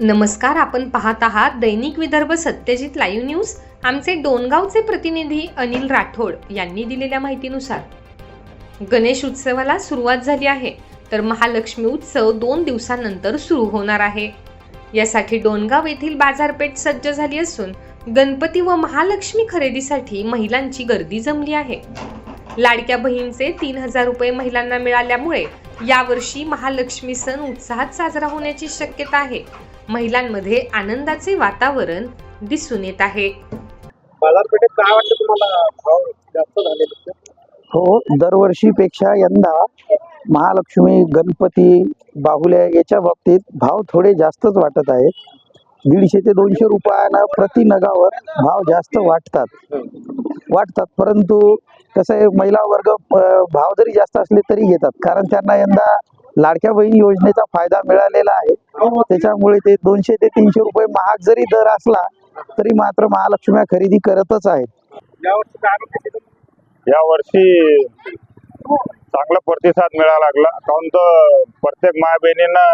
नमस्कार आपण पाहत आहात दैनिक विदर्भ सत्यजित लाईव्ह न्यूज. आमचे डोनगावचे प्रतिनिधी अनिल राठोड यांनी दिलेल्या माहितीनुसार. गणेश उत्सवाला सुरुवात झाली आहे तर महालक्ष्मी उत्सव दोन दिवसानंतर सुरू होणार आहे. यासाठी डोनगाव येथील बाजारपेठ सज्ज झाली असून गणपती व महालक्ष्मी खरेदीसाठी महिलांची गर्दी जमली आहे. लाडक्या बहीणचे तीन हजार रुपये महिलांना मिळाल्यामुळे यावर्षी महालक्ष्मी सण उत्साहात साजरा होण्याची शक्यता आहे. महिलांमध्ये आनंदाचे वातावरण दिसून येत आहे. बाजारपेठेत काय वाटतं तुम्हाला? भाव जास्त झाले हो दरवर्षीपेक्षा यंदा महालक्ष्मी गणपती बाहुल्या याच्या बाबतीत भाव थोडे जास्तच वाटत आहेत. दीडशे ते दोनशे रुपयानं प्रति नगावर भाव जास्त वाटतात. वाटतात. परंतु कसं आहे महिला वर्ग भाव जरी जास्त असले तरी घेतात. कारण त्यांना यंदा लाडक्या बहीण योजनेचा फायदा मिळालेला आहे. त्याच्यामुळे ते दोनशे ते तीनशे रुपये महाग जरी दर असला तरी मात्र महालक्ष्म्या खरेदी करतच आहेत? या वर्षी चांगला प्रतिसाद मिळायला लागला. काऊन तर प्रत्येक माय बहिणींना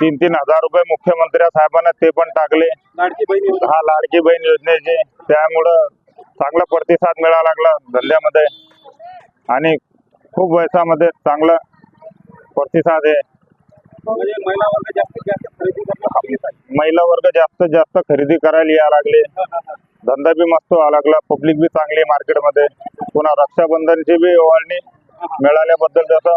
तीन तीन हजार रुपये मुख्यमंत्री साहेबांना ते पण टाकले. लाडकी बहिणी योजना. हा लाडकी बहीण योजनेचे. त्यामुळं चांगला प्रतिसाद मिळायला लागला धंद्यामध्ये. आणि खूप वयसामध्ये चांगला प्रतिसाद आहे. म्हणजे महिला वर्ग जास्तीत जास्त खरेदी करणं आपलीच आहे. महिला वर्ग जास्तीत जास्त खरेदी करायला यायला लागले. धंदा बी मस्त व्हायला लागला. पब्लिक बी चांगली मार्केटमध्ये पुन्हा रक्षाबंधनची बी ओवाळणी मिळाल्याबद्दल जसं